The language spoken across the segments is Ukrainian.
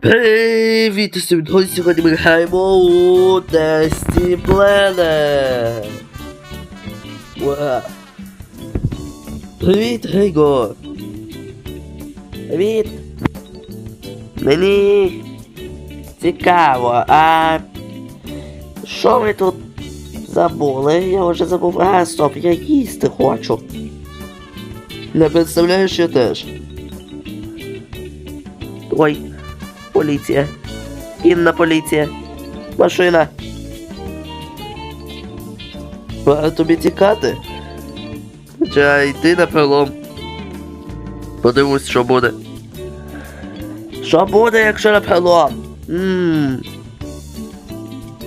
Привіт усім друзі! Сьогодні ми граємо у Десті Planet. Ура! Привіт, Григо! Привіт! Мені цікаво, а що ви тут забули? Я вже забув. А, стоп, я їсти хочу. Не представляєш, я теж. Ой, поліція. Інна поліція. Машина. Пора тобі тікати. Хоча йти на пролом. Подивимось, що буде. Що буде, якщо на пролом? Ммм.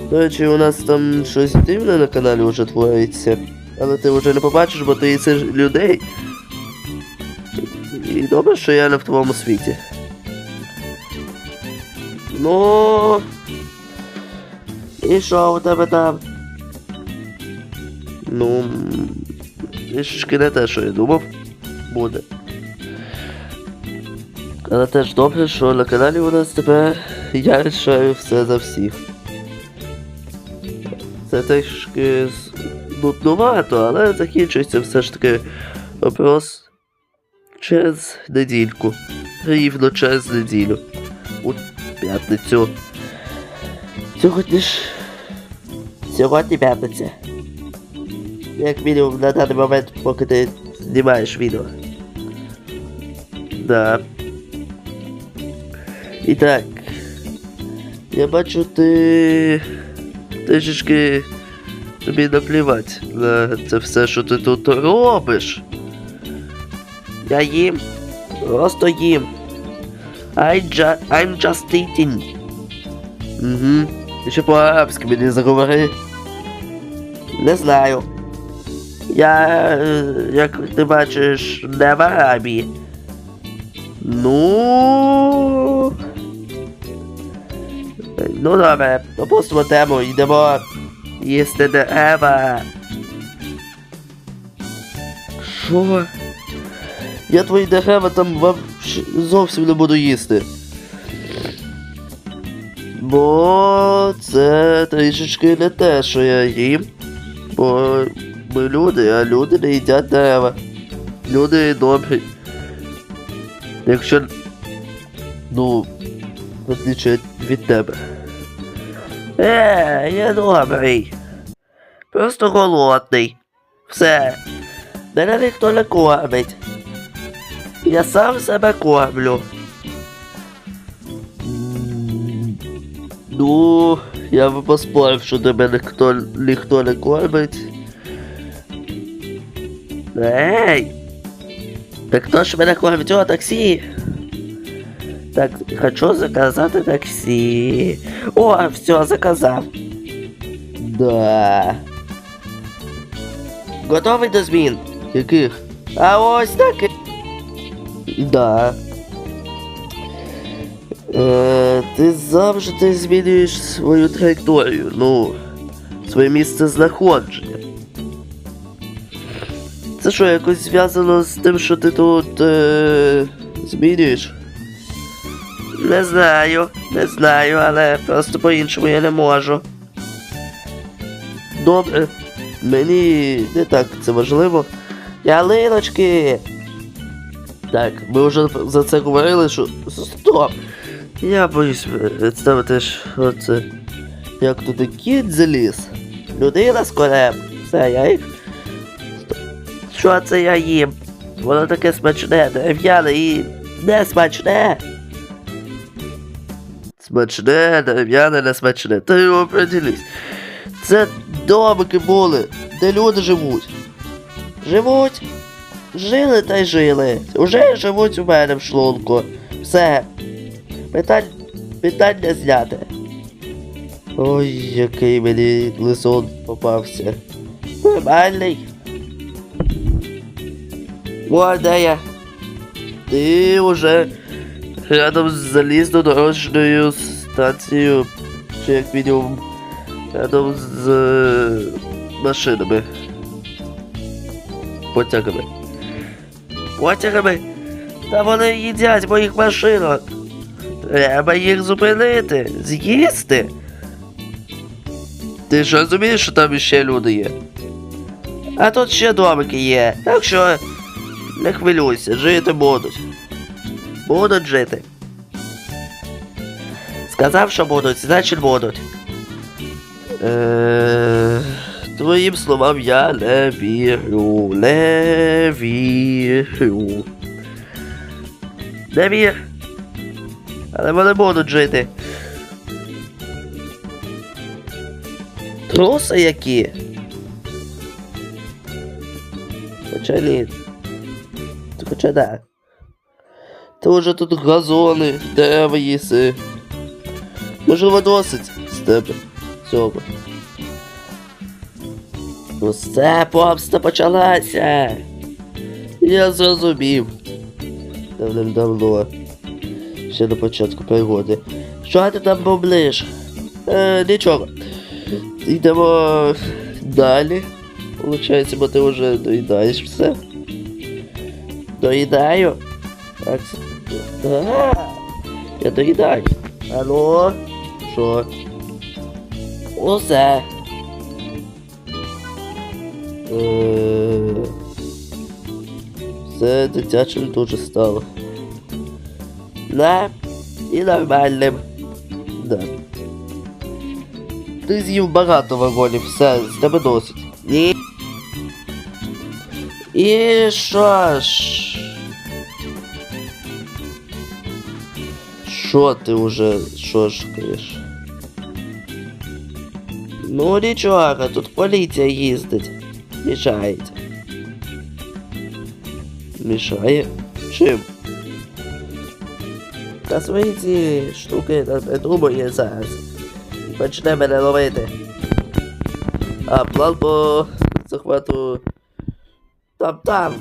До речі, у нас там щось дивне на каналі вже твориться. Але ти вже не побачиш, бо ти їсиш людей. І добре, що я не в твоєму світі. Ну. І що у тебе там? Ну. Трішечки не те, що я думав. Буде. Але теж добре, що на каналі у нас тепер я рішаю все за всіх. Це трішки нудновато, але закінчується все ж таки вопрос через недільку. Рівно через неділю. У п'ятницю. Сьогодні ж. Сьогодні п'ятниця. Як мінімум на даний момент, поки ти знімаєш відео. Да. І так. Я бачу, ти трішечки тобі наплівати на це все, що ти тут робиш. Я їм. Просто їм. I ju I'm just eating. Угу. Ти ще по-арабськи мені заговори. Не знаю. Я, е, як ти бачиш, не в Арабії. Ну. Ну добре, допустимо тему, йдемо їсти дерева. Що? Я твої дерева там вам зовсім не буду їсти. Бо це трішечки не те, що я їм. Бо ми люди, а люди не їдять дерева. Люди добрі. Якщо. Ну, в отличие від тебе. Е, я добрий. Просто голодний. Все. Мене ніхто не кормить. Я сам себе кормлю. Ну, я би поспорив, що до мене хто, ніхто не кормить. Ей! Так хто ж мене кормить? О, таксі! Так, хочу заказати таксі. О, все, заказав. Да. Готовий до змін? Яких? А ось таки. Да. Е, ти завжди змінюєш свою траєкторію, ну, своє місце знаходження. Це що, якось зв'язано з тим, що ти тут е, змінюєш? Не знаю, не знаю, але просто по-іншому я не можу. Добре. Мені не так це важливо. Ялиночки! Так, ми вже за це говорили, що. Стоп! Я боюсь представити, що це. Як туди кіт заліз. Людина з конем. Все, я їх. Стоп. Що це я їм? Воно таке смачне, дерев'яне і не смачне. Смачне, дерев'яне, не смачне. Ти определись. Це домики були, де люди живуть. Живуть. Жили та й жили. Уже живуть у мене в шлунку. Все. Питань... Питання зняте. Ой, який мені лисон попався. Нормальний. О, де я? Ти уже рядом з залізнодорожньою станцією, чи як мінімум рядом з е, машинами. Потягами. Потягами? Та вони їдять моїх машинок. Треба їх зупинити, з'їсти. Ти ж розумієш, що там іще люди є? А тут ще домики є. Так що не хвилюйся, жити будуть. Будуть жити. Сказав, що будуть, значить будуть. Е, твоїм словам я не вірю. Не вірю. Не вір. Але вони будуть жити. Труси які? Хоча ні. Хоча да. Та вже тут газони, дерева їси. Можливо, досить з тебе цього. Все, помста почалася. Я зрозумів. Давним-давно. Ще на початку пригоди. Що ти там бомблиш? Е, нічого. Йдемо далі. Получається, бо ти вже доїдаєш все. Доїдаю. Так. Да. Я доїдаю. Алло? Що? Усе. Е, Все дитячим дуже стало. Да, і нормальним. Да. Ти з'їв багато вагонів, все, з тебе досить. Ні. І що ж? Що ти уже шошкаєш? Ну нічого, тут поліція їздить. Мішається. Мішає? Чим? Та свої ці штуки не придумує зараз. Почне мене ловити. А план по захвату там танк.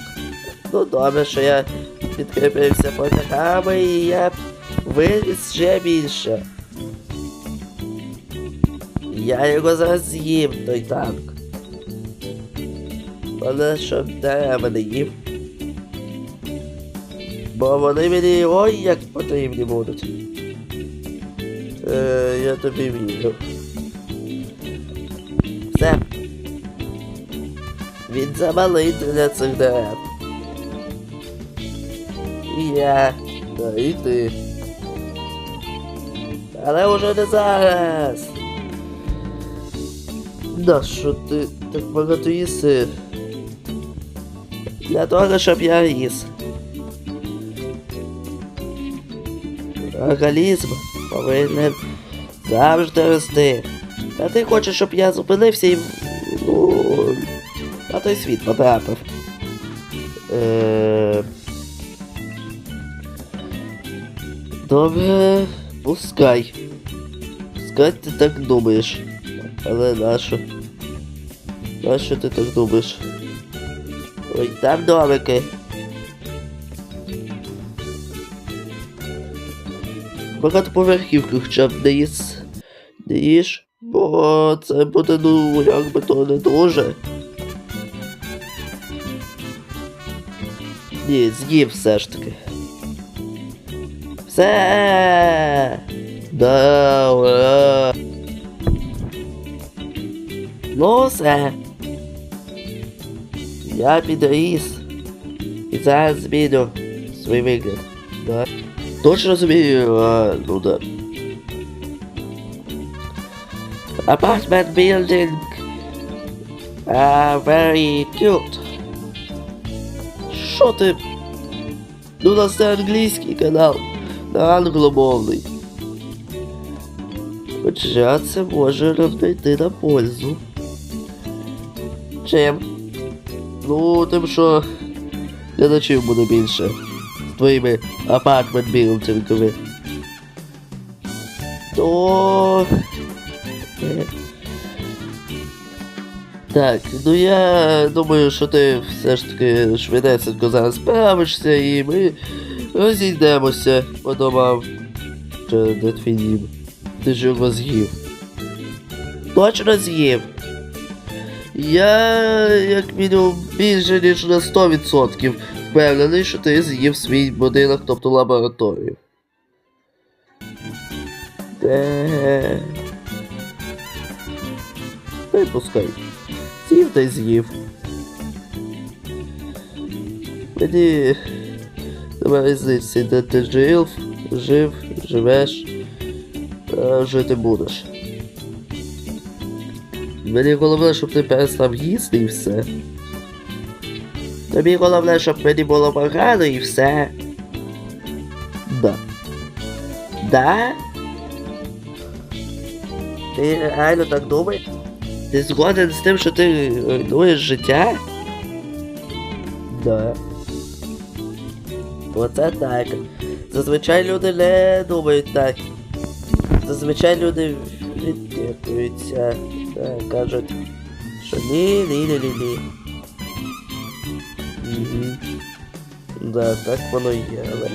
Ну добре, що я підкріпився потягами і я виліз ще більше. Я його зараз з'їм, той танк. Але щоб дерева не їв. Бо вони мені ой як потрібні будуть. Е, я тобі вірю. Все. Він замалий для цих дерев. І я, та і ти. Але уже не зараз. Да, що ти так багато їси? Для того, щоб я їс. Організм повинен завжди рости. А ти хочеш, щоб я зупинився і ну, на той світ потрапив. Е... Добре, пускай. Пускай ти так думаєш. Але нащо? Нащо ти так думаєш? Ой, там домики. Багатоповерхівки хоча б не їс. Не їж, бо це буде, ну, якби то не дуже. Ні, з'їв все ж таки. Все. Да, ура. Ну все. Я підріс. І зараз зміню свій вигляд. Да. Точно розумію, а, ну да. Apartment building. Uh, very cute. Що ти? Ну, у нас це англійський канал. На англомовний. Хоча це може нам прийти на пользу. Чим? Ну, тим, що глядачів буде більше. З твоїми апартмент білдингами. То... Е. Так, ну я думаю, що ти все ж таки швидесенько зараз справишся і ми розійдемося по домам. Чи де твій дім? Ти ж його з'їв. Точно з'їв. Я, як мінімум, більше ніж на 100% впевнений, що ти з'їв свій будинок, тобто лабораторію. Де? Пускай. З'їв та й з'їв. Мені немає різниці, де ти жив, жив, живеш, а жити будеш. Мені головне, щоб ти перестав їсти і все. Тобі головне, щоб мені було погано і все. Да. Да? Ти реально так думаєш? Ти згоден з тим, що ти руйнуєш життя? Да. Оце так. Зазвичай люди не думають так. Зазвичай люди відтягуються. Так, кажуть, що ні, ні, ні, ні, ні. Угу. Да, так воно є, але.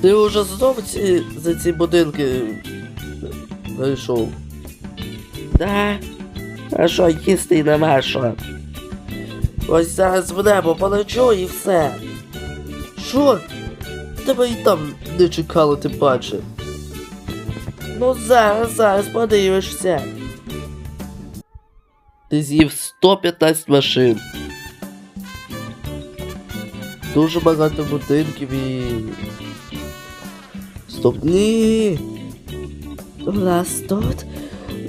Ти вже знов ці, за ці будинки вийшов. Да. А що, їсти нема що? Ось зараз в небо полечу і все. Що? Тебе і там не чекало, ти бачив. Ну зараз, зараз подивишся. Ти з'їв 115 машин. Дуже багато будинків і. Стоп, ні. У нас тут.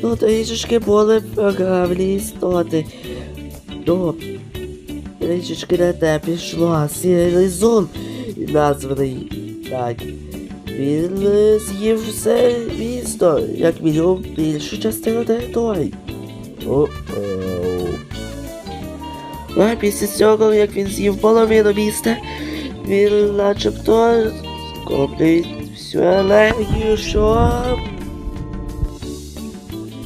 Ну, трішечки були програмні істоти. Ну, трішечки на те пішло. Сірий зон названий. Так. Він е, з'їв все місто, як мінімум більшу частину території. О-оу. А після цього, як він з'їв половину міста, він начебто скоплює всю енергію, щоб...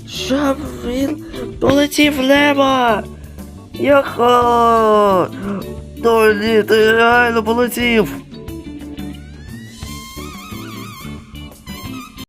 Щоб він полетів в небо! Йохо! Ну ні, ти реально полетів!